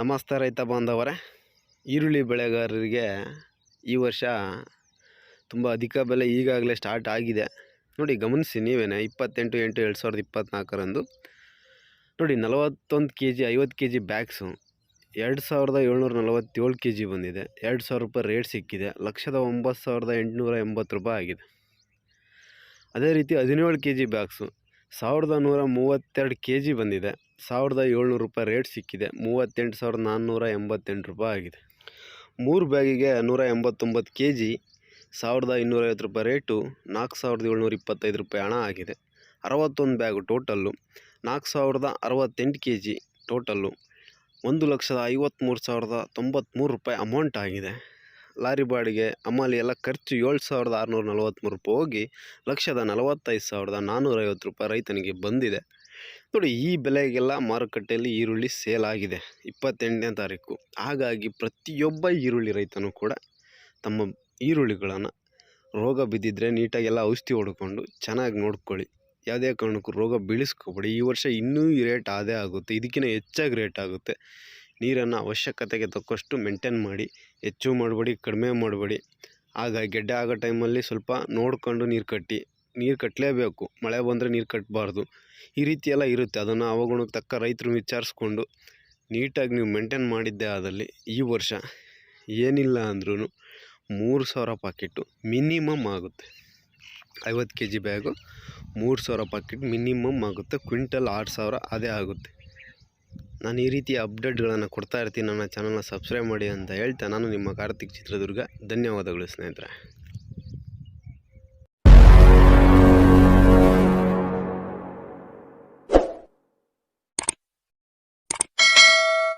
ನಮಸ್ತೆ ರೈತ ಬಾಂಧವರೇ. ಈರುಳ್ಳಿ ಬೆಳೆಗಾರರಿಗೆ ಈ ವರ್ಷ ತುಂಬ ಅಧಿಕ ಬೆಲೆ ಈಗಾಗಲೇ ಸ್ಟಾರ್ಟ್ ಆಗಿದೆ. ನೋಡಿ, ಗಮನಿಸಿ ನೀವೇನೆ, ಇಪ್ಪತ್ತೆಂಟು ಎಂಟು ಎರಡು ಸಾವಿರದ ಇಪ್ಪತ್ತ್ನಾಲ್ಕರಂದು ನೋಡಿ, ನಲವತ್ತೊಂದು ಕೆ ಜಿ ಐವತ್ತು ಕೆ ಜಿ ಬ್ಯಾಗ್ಸು ಎರಡು ಸಾವಿರದ ಏಳ್ನೂರ ನಲವತ್ತೇಳು ಕೆ ಜಿ ಬಂದಿದೆ. ಎರಡು ಸಾವಿರ ರೂಪಾಯಿ ರೇಟ್ ಸಿಕ್ಕಿದೆ. ಲಕ್ಷದ ಒಂಬತ್ತು ಸಾವಿರದ ಎಂಟುನೂರ ಎಂಬತ್ತು ರೂಪಾಯಿ ಆಗಿದೆ. ಅದೇ ರೀತಿ ಹದಿನೇಳು ಕೆ ಜಿ ಬ್ಯಾಗ್ಸು ಸಾವಿರದ ನೂರ ಮೂವತ್ತೆರಡು ಕೆ ಜಿ ಬಂದಿದೆ. ಸಾವಿರದ ಏಳ್ನೂರು ರೂಪಾಯಿ ರೇಟ್ ಸಿಕ್ಕಿದೆ. ಮೂವತ್ತೆಂಟು ಸಾವಿರದ ನಾನ್ನೂರ ಎಂಬತ್ತೆಂಟು ರೂಪಾಯಿ ಆಗಿದೆ. ಮೂರು ಬ್ಯಾಗಿಗೆ ನೂರ ಎಂಬತ್ತೊಂಬತ್ತು ಕೆ ಜಿ ಸಾವಿರದ ಇನ್ನೂರೈವತ್ತು ರೂಪಾಯಿ ರೇಟು, ನಾಲ್ಕು ಸಾವಿರದ ಏಳ್ನೂರ ಇಪ್ಪತ್ತೈದು ರೂಪಾಯಿ ಹಣ ಆಗಿದೆ. ಅರವತ್ತೊಂದು ಬ್ಯಾಗು ಟೋಟಲ್ಲು, ನಾಲ್ಕು ಸಾವಿರದ ಅರವತ್ತೆಂಟು ಕೆ ಜಿ ಟೋಟಲ್ಲು, ಒಂದು ಲಕ್ಷದ ಐವತ್ತ್ಮೂರು ಸಾವಿರದ ತೊಂಬತ್ತ್ಮೂರು ರೂಪಾಯಿ ಅಮೌಂಟ್ ಆಗಿದೆ. ಲಾರಿ ಬಾಡಿಗೆ ಅಮಾಲಿ ಎಲ್ಲ ಖರ್ಚು ಏಳು ಸಾವಿರದ ಆರುನೂರ ನಲವತ್ತ್ಮೂರು ರೂಪಾಯಿ ಹೋಗಿ ಲಕ್ಷದ ನಲವತ್ತೈದು ಸಾವಿರದ ನಾನ್ನೂರೈವತ್ತು ರೂಪಾಯಿ ರೈತನಿಗೆ ಬಂದಿದೆ. ನೋಡಿ, ಈ ಬೆಲೆಗೆಲ್ಲ ಮಾರುಕಟ್ಟೆಯಲ್ಲಿ ಈರುಳ್ಳಿ ಸೇಲ್ ಆಗಿದೆ ಇಪ್ಪತ್ತೆಂಟನೇ ತಾರೀಕು. ಹಾಗಾಗಿ ಪ್ರತಿಯೊಬ್ಬ ಈರುಳ್ಳಿ ರೈತನು ಕೂಡ ತಮ್ಮ ಈರುಳ್ಳಿಗಳನ್ನು ರೋಗ ಬಿದ್ದಿದ್ದರೆ ನೀಟಾಗೆಲ್ಲ ಔಷಧಿ ಹೊಡ್ಕೊಂಡು ಚೆನ್ನಾಗಿ ನೋಡ್ಕೊಳ್ಳಿ. ಯಾವುದೇ ಕಾರಣಕ್ಕೂ ರೋಗ ಬೀಳಿಸ್ಕೊಬೇಡಿ. ಈ ವರ್ಷ ಇನ್ನೂ ರೇಟ್ ಅದೇ ಆಗುತ್ತೆ. ಇದಕ್ಕಿಂತ ಹೆಚ್ಚಾಗಿ ರೇಟ್ ಆಗುತ್ತೆ. ನೀರನ್ನು ಅವಶ್ಯಕತೆಗೆ ತಕ್ಕಷ್ಟು ಮೇಂಟೈನ್ ಮಾಡಿ, ಹೆಚ್ಚು ಮಾಡಬೇಡಿ, ಕಡಿಮೆ ಮಾಡಬೇಡಿ. ಆಗ ಗೆಡ್ಡೆ ಆಗೋ ಟೈಮಲ್ಲಿ ಸ್ವಲ್ಪ ನೋಡಿಕೊಂಡು ನೀರು ಕಟ್ಟಿ, ನೀರು ಕಟ್ಟಲೇಬೇಕು ಮಳೆ ಬಂದರೆ ನೀರು ಕಟ್ಟಬಾರ್ದು ಈ ರೀತಿ ಎಲ್ಲ ಇರುತ್ತೆ. ಅದನ್ನು ಅವಗುಣಕ್ಕೆ ತಕ್ಕ ರೈತರು ವಿಚಾರಿಸ್ಕೊಂಡು ನೀಟಾಗಿ ನೀವು ಮೇಂಟೈನ್ ಮಾಡಿದ್ದೆ ಆದಲ್ಲಿ ಈ ವರ್ಷ ಏನಿಲ್ಲ ಅಂದ್ರೂ ಮೂರು ಸಾವಿರ ಪಾಕೆಟು ಮಿನಿಮಮ್ ಆಗುತ್ತೆ. ಐವತ್ತು ಕೆ ಜಿ ಬ್ಯಾಗು ಮೂರು ಸಾವಿರ ಪಾಕೆಟ್ ಮಿನಿಮಮ್ ಆಗುತ್ತೆ. ಕ್ವಿಂಟಲ್ ಆರು ಸಾವಿರ ಅದೇ ಆಗುತ್ತೆ. ನಾನು ಈ ರೀತಿಯ ಅಪ್ಡೇಟ್ಗಳನ್ನು ಕೊಡ್ತಾ ಇರ್ತೀನಿ. ನನ್ನ ಚಾನಲ್ನ ಸಬ್ಸ್ಕ್ರೈಬ್ ಮಾಡಿ ಅಂತ ಹೇಳ್ತಾ ನಾನು ನಿಮ್ಮ ಕಾರ್ತಿಕ್ ಚಿತ್ರದುರ್ಗ. ಧನ್ಯವಾದಗಳು ಸ್ನೇಹಿತರೆ.